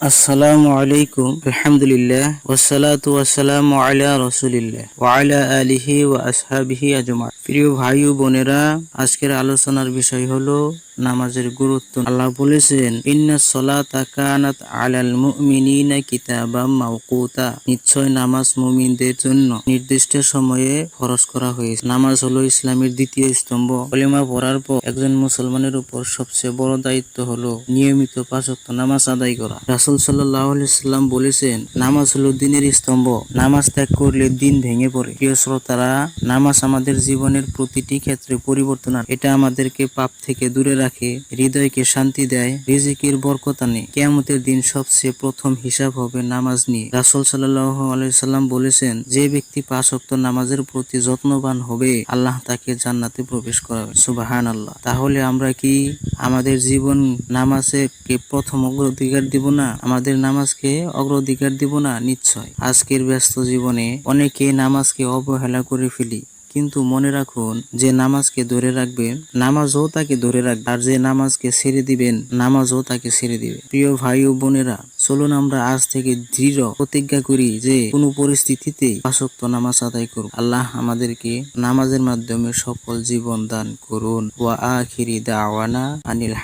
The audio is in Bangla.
আসসালামু আলাইকুম আলহামদুলিল্লাহ ওয়াসসালাতু ওয়াসসালামু আলা রাসূলিল্লাহ ওয়া আলা আলিহি ওয়া আসহাবিহি আজমা প্রিয় ভাই ও বোনেরা, আজকের আলোচনার বিষয় হলো নামাজের গুরুত্ব। আল্লাহ বলেছেন, ইন্না আলাল মুমিনিনা কিতাবাম মাওকুতা। নিশ্চয় নামাজ মুমিনদের জন্য নির্দিষ্ট সময়ে ফরজ করা হয়েছে। নামাজ হলো ইসলামের দ্বিতীয় স্তম্ভ। কলিমা পড়ার পর একজন মুসলমানের উপর সবচেয়ে বড় দায়িত্ব হলো নিয়মিত পাঁচ ওয়াক্ত নামাজ আদায় করা। রাসূল আলাইহি সাল্লাম বলেছেন, নামাজ হলো দিনের স্তম্ভ। নামাজ ত্যাগ করলে দিন ভেঙে পড়ে। প্রিয় শ্রোতারা, নামাজ আমাদের জীবনের প্রতিটি ক্ষেত্রে পরিবর্তন আনে। এটা আমাদেরকে পাপ থেকে দূরে রাখে, হৃদয়কে শান্তি দেয়, রিজিকের বরকত আনে। কেয়ামতের দিন সবচেয়ে প্রথম হিসাব হবে নামাজ নিয়ে। রাসূল সাল্লাল্লাহু আলাইহি সাল্লাম বলেছেন, যে ব্যক্তি পাঁচ ওয়াক্ত নামাজের প্রতি যত্নবান হবে, আল্লাহ তাকে জান্নাতে প্রবেশ করাবে। সুবাহান আল্লাহ তাহলে আমরা কি আমাদের জীবন নামাজকে প্রথম অগ্রাধিকার দিব না? আমাদের নামাজকে অগ্রাধিকার দিব না? নিশ্চয়। আজকের ব্যস্ত জীবনে অনেকে নামাজকে অবহেলা করে ফেলি। কিন্তু মনে রাখুন, যে নামাজকে ধরে রাখবেন, নামাজও তাকে ধরে রাখবে আর যে নামাজকে ছেড়ে দিবেন, নামাজও তাকে ছেড়ে দিবে প্রিয় ভাই ও বোনেরা, চলুন আমরা আজ থেকে দৃঢ় প্রতিজ্ঞা করি যে কোনো পরিস্থিতিতে আসক্ত নামাজ আদায় করব। আল্লাহ আমাদেরকে নামাজের মাধ্যমে সফল জীবন দান করুন। ওয়া আখিরি দাওয়ানা আনিল